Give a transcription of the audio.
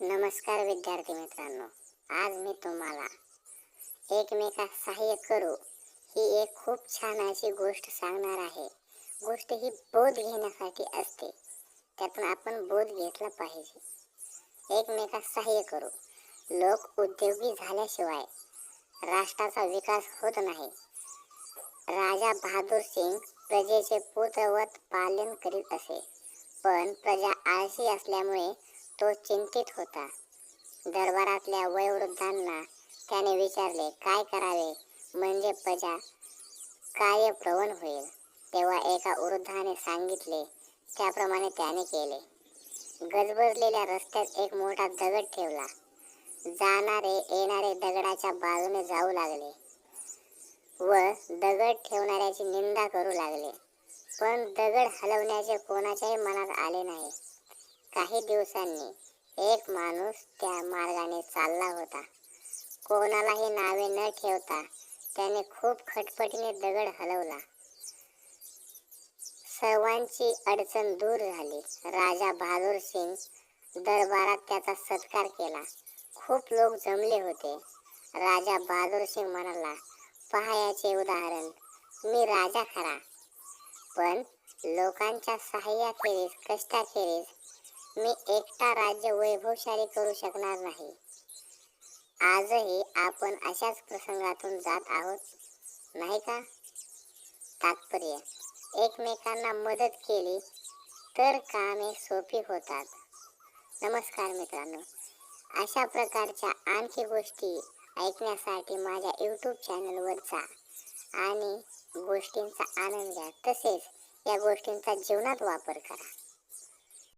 नमस्कार विद्यार्थी मित्रांनो आज मी तुम्हाला एकमेका सहाय्य करू. ही एक खूप छान अशी गोष्ट सांगणार आहे. गोष्ट ही बोध घेण्यासाठी असते. त्यातून आपण बोध घेतला पाहिजे. एकमेका सहाय्य करू. लोक उद्योगी झाल्याशिवाय राष्ट्राचा विकास होत नाही. राजा बहादूर सिंग प्रजेचे पुत्रवत पालन करीत असे. पण प्रजा आळशी असल्यामुळे तो चिंतित होता. दरबारातल्या वयोवृद्धांना त्याने विचारले काय करावे? म्हणजे प्रजा कार्यप्रवण होईल. तेव्हा एका वृद्धाने सांगितले त्याप्रमाणे त्याने केले. गजबजलेल्या रस्त्यात एक मोठा दगड ठेवला. जाणारे येणारे दगडाच्या बाजूने जाऊ लागले व दगड ठेवणाऱ्याची निंदा करू लागले. पण दगड हलवण्याचे कोणाच्याही मनात आले नाही. काही दिवसांनी एक माणूस त्या मार्गाने चालला होता. कोणालाही नावे न ठेवता त्याने खूप खटपटीने दगड हलवला. सर्वांची अडचण दूर झाली. राजा बहादूर सिंग दरबारात त्याचा सत्कार केला. खूप लोक जमले होते. राजा बहादूर सिंग म्हणाला पहायाचे उदाहरण. मी राजा खरा. पण लोकांच्या सहाय्याखेरीज कष्टाखेरीज मी एकटा राज्य वैभवशाली करू शकणार नाही. आजही आपण अशाच प्रसंगातून जात आहोत नाही का? तात्पर्य एकमेकांना मदत केली तर कामे सोपी होतात. नमस्कार मित्रांनो अशा प्रकारच्या आणखी गोष्टी ऐकण्यासाठी माझ्या यूट्यूब चॅनलवर जा आणि गोष्टींचा आनंद घ्या. तसेच या गोष्टींचा जीवनात वापर करा.